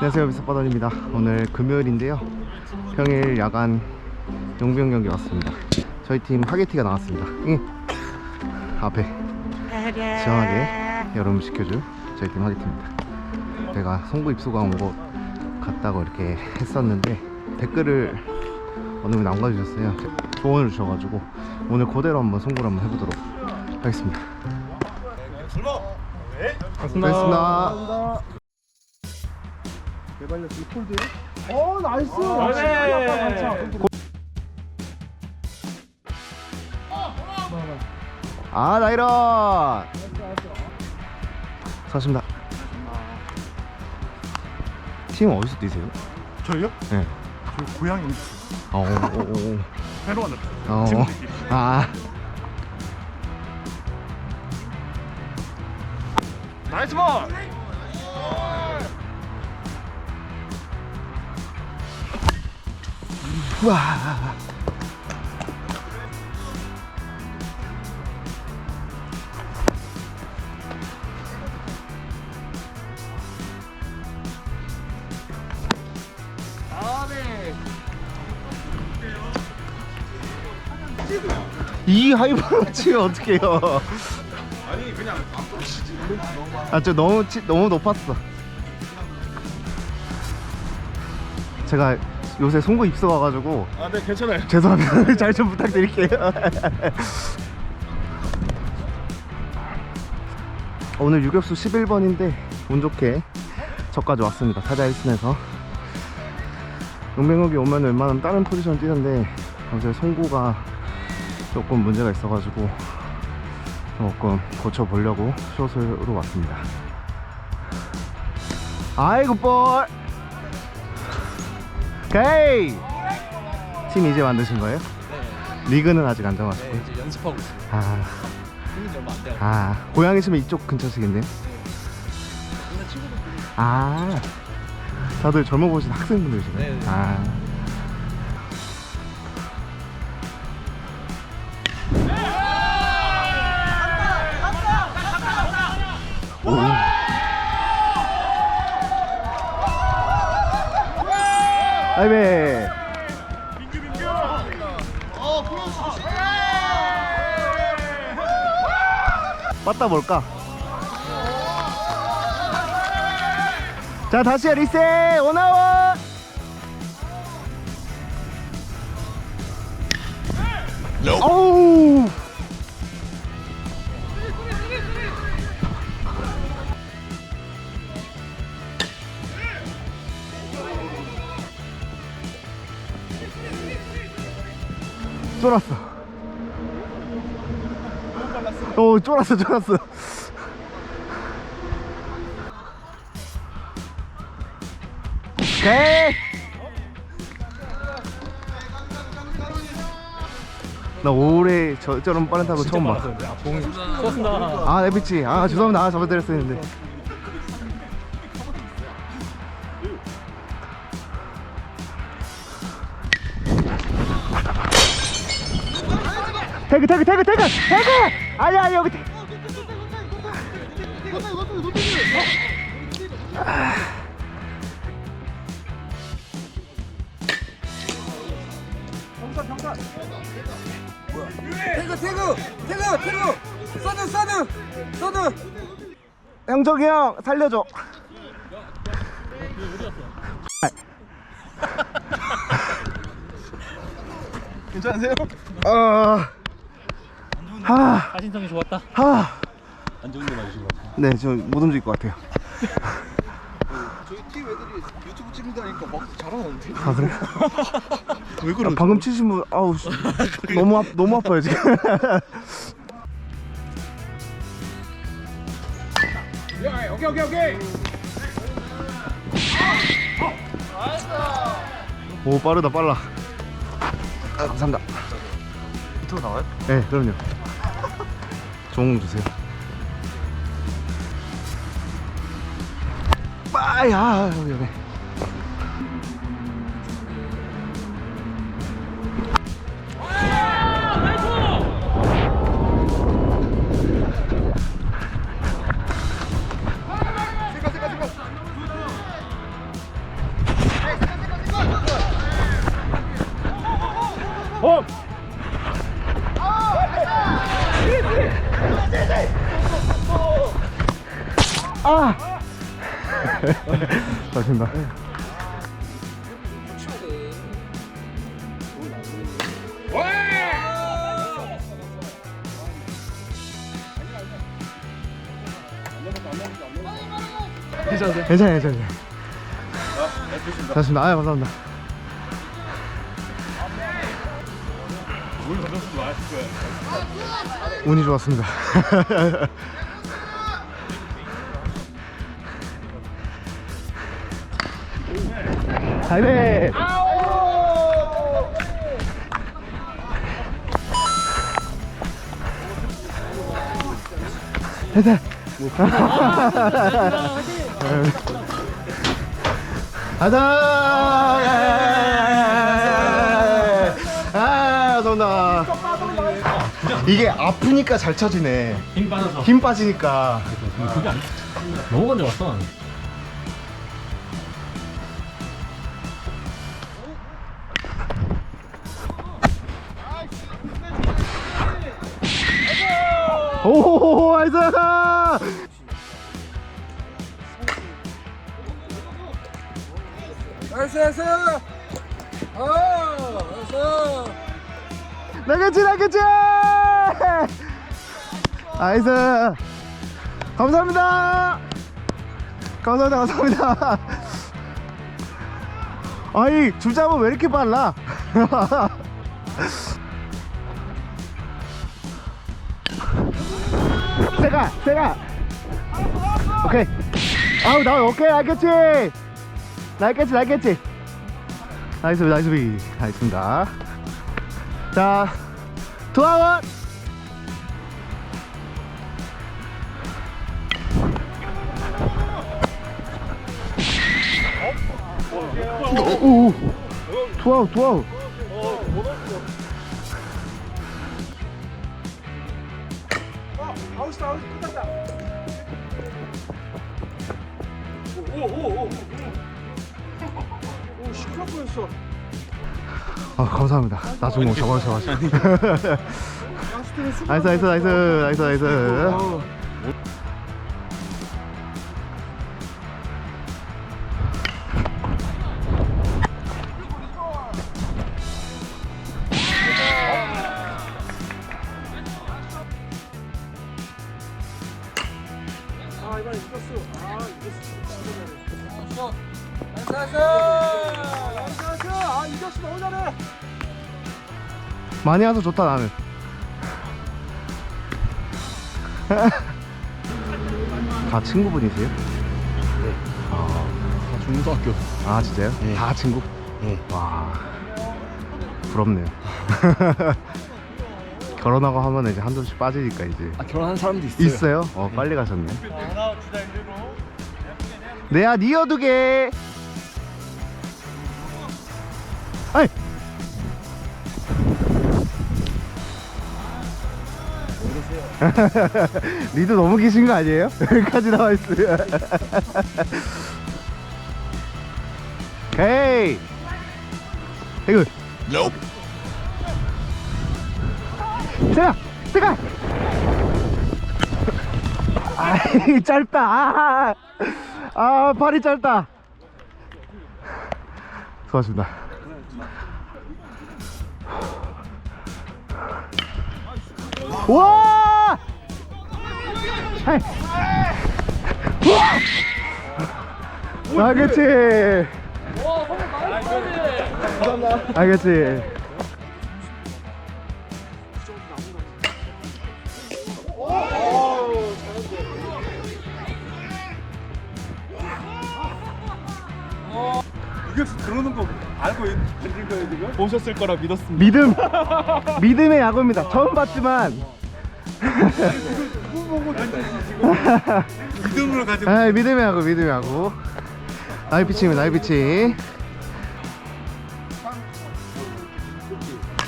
안녕하세요 미스바던입니다 오늘 금요일인데요 평일 야간 용병 경기 왔습니다 저희 팀 하게티가 나왔습니다 응. 앞에 시원하게 여름 시켜줄 저희 팀 하게티입니다 제가 송구 입수가 온 곳 갔다고 이렇게 했었는데 댓글을 어느 분이 남겨주셨어요 조언을 주셔가지고 오늘 그대로 한번 송구를 한번 해보도록 하겠습니다 고맙습니다 개발력 이 폴드에 어 나이스 아 나이런 사십니다 팀 어디서 뛰세요? 저희요? 네. 저 고향이 어, 오, 오, 오. 페루안 어. 친구들끼리 아 나이스 볼! 와. 이 하이브로 치면 어떡해요? 아니 그냥 앞으로 치지? 아저 너무 치, 너무 높았어. 제가 요새 송구 입수 와가지고 아 네 괜찮아요. 죄송합니다. 잘 좀 부탁드릴게요. 오늘 유격수 11번인데 운 좋게 저까지 왔습니다. 타자 1순에서. 용맹욱이 오면 웬만하면 다른 포지션 뛰는데 어제 송구가 조금 문제가 있어가지고 조금 고쳐보려고 숏으로 왔습니다. 아이고 볼 오케이 팀 이제 만드신 거예요? 리그는 아직 안 정하셨고요 네, 이제 연습하고 있어요. 아, 지 얼마 안 돼요. 아 고향이시면 이쪽 근처시겠네요 근데 친구들끼리 아 다들 젊어 보이신 학생분들이시네 네, 네. 아 오. 아이베 빠따 뭘까? 자 다시 리셋! 오나원 어 쫄았어 오 쫄았어 쫄았어 오케이 나 올해 저, 저런 빠른 타고 처음 봐. 아, 봉이. 수고하셨습니다. 아, 네비치. 아, 죄송합니다. 아, 잘못드렸어 했는데. 태그, 태그, 태그, 태그! 태그! 아니야, 아니, 여기 태그. 태그 태그 태그 태그 서드 서드 서드 형석이 형, 살려줘. 괜찮으세요? 아, 하, 사진성이 좋았다. 하. 안 좋은 데 맞으신 것 같아요. 네, 저 못 움직일 것 같아요. 저희 팀 애들이 유튜브 찍는다니까 막 잘하는데 아, 그래? 왜 아, 그러지? 방금 치신 분, 아우, 씨. 너무, 아, 너무 아파요, 지금. 오케이 오케이 오케이 오, 빠르다, 빨라. 아, 감사합니다. 유튜브 나와요? 네, 그럼요. 좋은 거 주세요. 빠야, 여 아! 맞습니다. 괜찮으세요? 괜찮아요, 괜찮아요. 좋습니다. 아, 감사합니다. 운이 좋았습니다. 가이베! 됐다. 가자! 아, 감사합니다. 이게 아프니까 잘 쳐지네. 힘 빠져서 힘 빠지니까. 그게 안 너무 건져 왔어 오, 나이스! 나이스 나이스 어 나이스 나겠지, 나겠지! 나이스! 감사합니다! 감사합니다, 감사합니다. 아이, 줄잡은 왜 이렇게 빨라? 세가, 세가! 오케이. 아우, 나 오케이, 알겠지? 나겠지, 나겠지? 나이스, 나이스 비. 나이스입니다. 자, 투아웃! 오, 투아웃, 투아웃. 보였어 아, 감사합니다. 나중에 뭐 잡아주셔가지고. 나이스, 나이스, 나이스, 나이스, 나이스. 많이 와서 좋다, 나는. 다 친구분이세요? 중고등학교 아, 진짜요? 네. 다 친구? 네. 와, 부럽네요. 결혼하고 하면 이제 한둘씩 빠지니까 이제. 아 결혼한 사람도 있어요 있어요? 어, 빨리 가셨네. 내야 니어 두 개. 아이. 리드 너무 기신 거 아니에요? 여기까지 나와 있어요. 오케이. 이거. 세가, 세가. 아이 짧다. 아, 아 팔이 짧다. 수고하셨습니다. 와! 알겠지? 알겠지 보셨을 거라 믿었습니다. 믿음 믿음의 야구입니다. 처음 봤지만. 믿음을 가지고. 아 믿음의 야구 믿음의 야구. 나이 피치입니다 나이 피치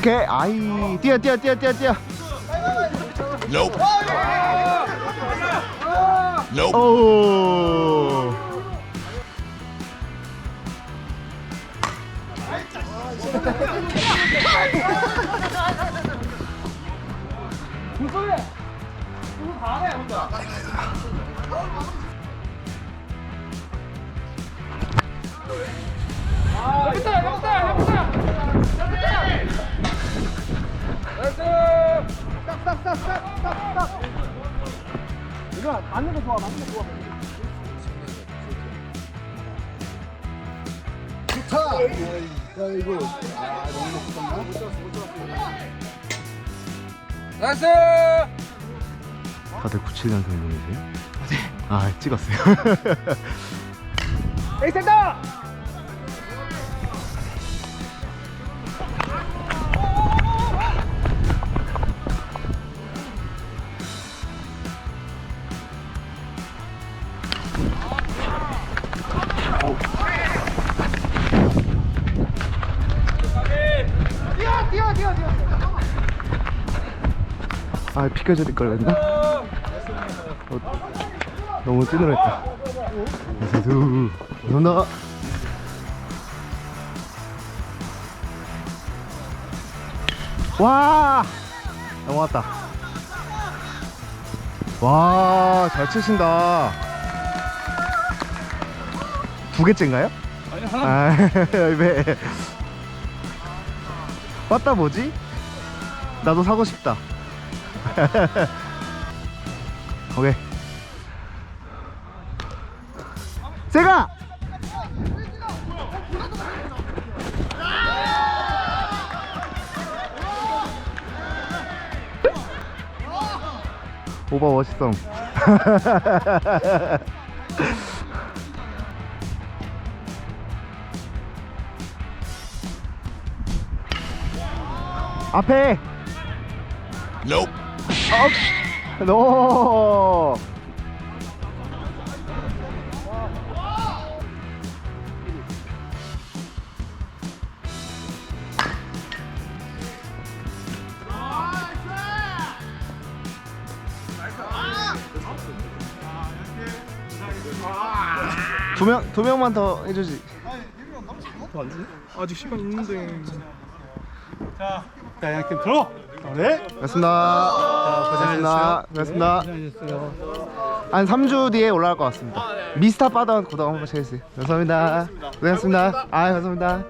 오케이 아이 뛰어 뛰어 뛰어 뛰어 뛰어. 오 이거 맞는 거 좋아 맞는 거 좋아. 좋다. 야 이거 아 너무 높다. 나이스 다들 97년생 분이세요? 네. 아 찍었어요. 에이 센터 비켜줄 걸 했나? 어, 너무 찌느랬다. 그래서 누나. 와 넘어갔다. 와 잘 치신다. 두 개째인가요? 아니 하나 아, 왜? 맞다 뭐지? 나도 사고 싶다. 오케이. 세가! 오바 멋있어. 앞에. Nope. 어, 노. 두 명, 두 명만 더 해주지. 아직 시간 있는데 자, 자 양팀 들어 네 고맙습니다. 고생하셨습니다. 고맙습니다. 한 3주 뒤에 올라갈 것 같습니다. 미스터 빠던 구독 한번 해주세요. 감사합니다. 고생하셨습니다. 아, 감사합니다.